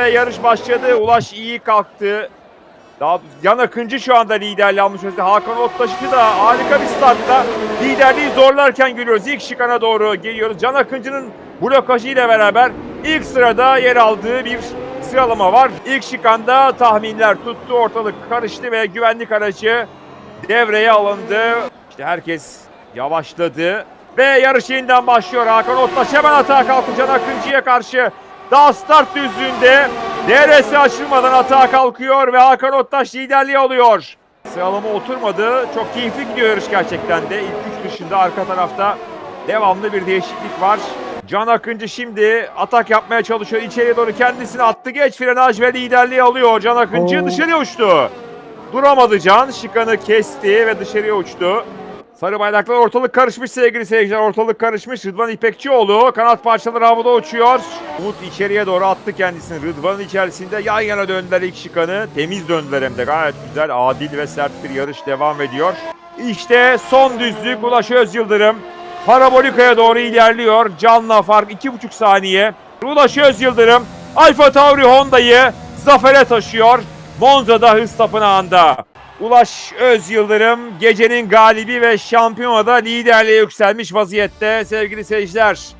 ve yarış başladı. Ulaş iyi kalktı. Daha Yan Akıncı şu anda liderliği almış vaziyette. Hakan Ottaş'ı da harika bir startla liderliği zorlarken görüyoruz. İlk şikana doğru geliyoruz. Can Akıncı'nın blokajı ile beraber ilk sırada yer aldığı bir sıralama var. İlk şikanda tahminler tuttu, ortalık karıştı ve güvenlik aracı devreye alındı. İşte herkes yavaşladı ve yarış yeniden başlıyor. Hakan Ottaş hemen atağa kalktı Can Akıncı'ya karşı. Daha start düzlüğünde DRS açılmadan atağa kalkıyor ve Hakan Ottaş liderliği alıyor. Sıralama oturmadı. Çok keyifli gidiyor yarış gerçekten de. İlk üç dışında arka tarafta devamlı bir değişiklik var. Can Akıncı şimdi atak yapmaya çalışıyor. İçeriye doğru kendisini attı. Geç frenaj ve liderliği alıyor. Can Akıncı Oo. dışarıya uçtu. Duramadı Can. Şikanı kesti ve dışarıya uçtu. Sarı bayraklar ortalık karışmış sevgili seyirciler. Ortalık karışmış. Rıdvan İpekçioğlu kanat parçaları havada uçuyor. Umut içeriye doğru attı kendisini. Rıdvan'ın içerisinde yan yana döndüler ilk şikanı. Temiz döndüler hem de gayet güzel, adil ve sert bir yarış devam ediyor. İşte son düzlük Ulaş Özyıldırım. Parabolika'ya doğru ilerliyor. Canla fark 2,5 saniye. Ulaş Özyıldırım Alfa Tauri Honda'yı zafere taşıyor. Monza'da hız tapınağında. Ulaş Öz Yıldırım gecenin galibi ve şampiyonada liderliğe yükselmiş vaziyette sevgili seyirciler.